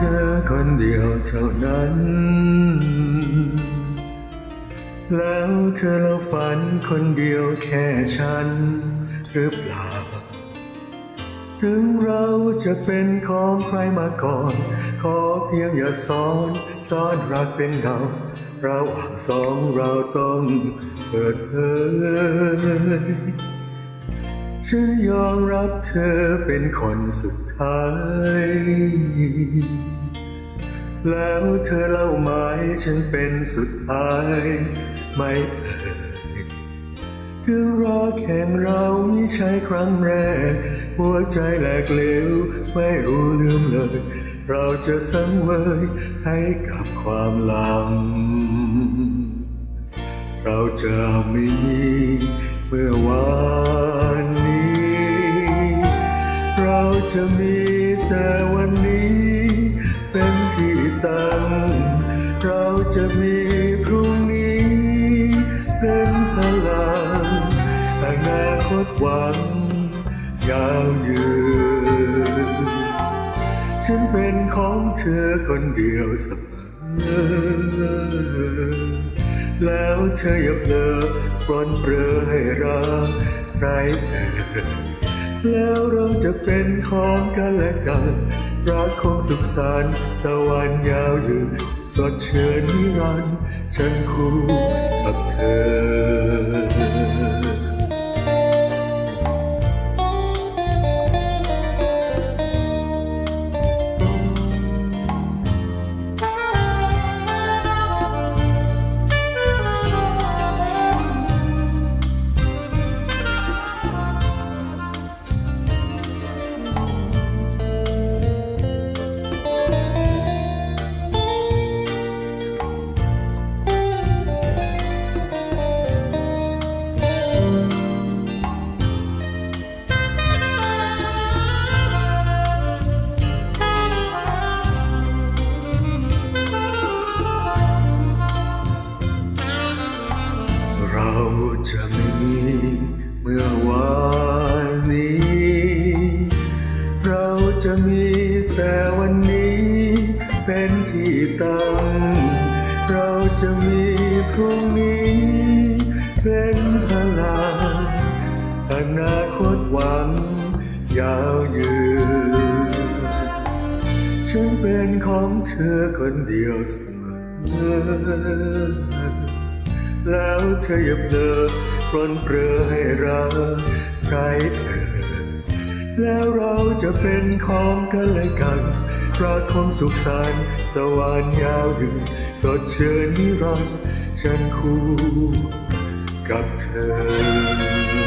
ธอคนเดียวเท่านั้น แล้วเธอเราฝันคนเดียวแค่ฉัน หรือเปล่า ถึงเราจะเป็นของใครมาก่อน ขอเพียงอย่าซ้อนซ้อนรักเป็นเงาเราสองเราต้องเปิดเผย ฉันยอมรับเธอเป็นคนสุดท้าย แล้วเธอเล่าหมายฉันเป็นสุดท้าย ไม่เอ่ยถึงรักแห่งเราไม่ใช่ครั้งแรก หัวใจแหลกเหลวไม่รู้ลืมเลย เราจะสังเวยให้กับความหลัง เราจะไม่มีเมื่อวาน จะมีแต่วันนี้ เป็นที่ตั้ง เราจะมีพรุ่งนี้ เป็นพลังอนาคตหวัง ยาวยืน ฉันเป็นของเธอคนเดียวเสมอ แล้วเธออย่าเพลอปลอนเปลือให้รักใครเอ่ แล้วเราจะเป็นของกันและกัน รักคงสุขสันต์สวรรค์ยาวยืนสดเชื่อนิรันดร์ฉันคู่กับเธอ จะไม่มีเมื่อวานนี้ เราจะมีแต่วันนี้เป็นที่ตั้ง เราจะมีพรุ่งนี้ เป็นพลังอนาคตหวังยาวยืนฉันเป็นของเธอคนเดียวเสมอ แล้วเธออย่าเพลอปลนเปลือให้รักใครเอ่ยแล้วเราจะเป็นของกันและกันรักคงสุขสันต์สวรรค์ยาวยืนสดเชื่อนิรันดร์ฉันคู่กับเธอ